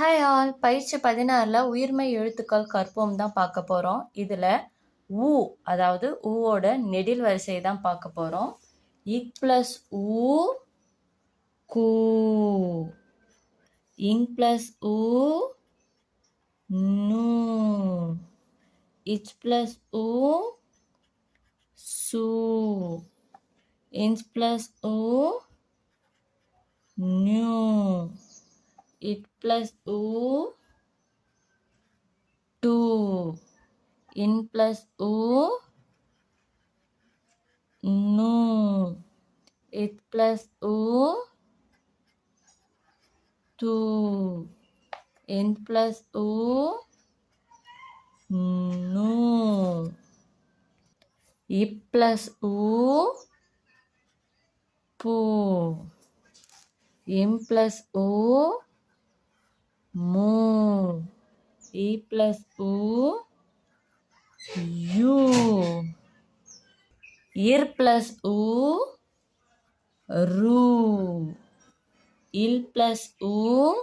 Hi all பயிற்சி பதினாறில் உயிர்மை எழுத்துக்கள் கற்போம் தான் பார்க்க போகிறோம் இதில் ஊ அதாவது ஊவோட நெடில் வரிசையை தான் பார்க்க போகிறோம் இக் ப்ளஸ் ஊ கூ. இங் ப்ளஸ் ஊ நூ. இச் ப்ளஸ் ஊ சூ. Inch plus u new it plus u. 2 in plus u. No it plus u. 2 in plus u. No i plus u. Pu m plus u moon. E plus U, U. Ear plus U, Ru. Il plus U,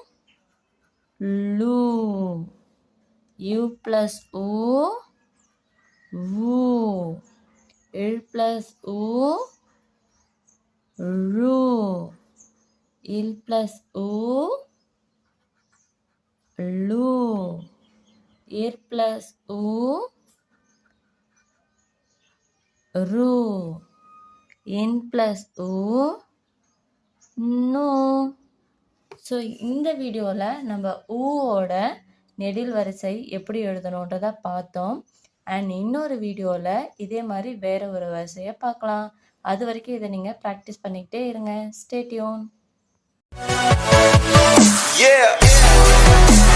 Lu. U plus U, Wu. Il plus U, Ru. Il plus U, lu air plus u ru N plus u no so இந்த வீடியோவில் நம்ம ஊவோட நெடில் வரிசை எப்படி எழுதணுன்றதை பார்த்தோம். And இன்னொரு வீடியோவில் இதே மாதிரி வேறு ஒரு வரிசையை பார்க்கலாம். அது வரைக்கும் இதை நீங்கள் ப்ராக்டிஸ் பண்ணிக்கிட்டே இருங்க. Stay tuned Yeah.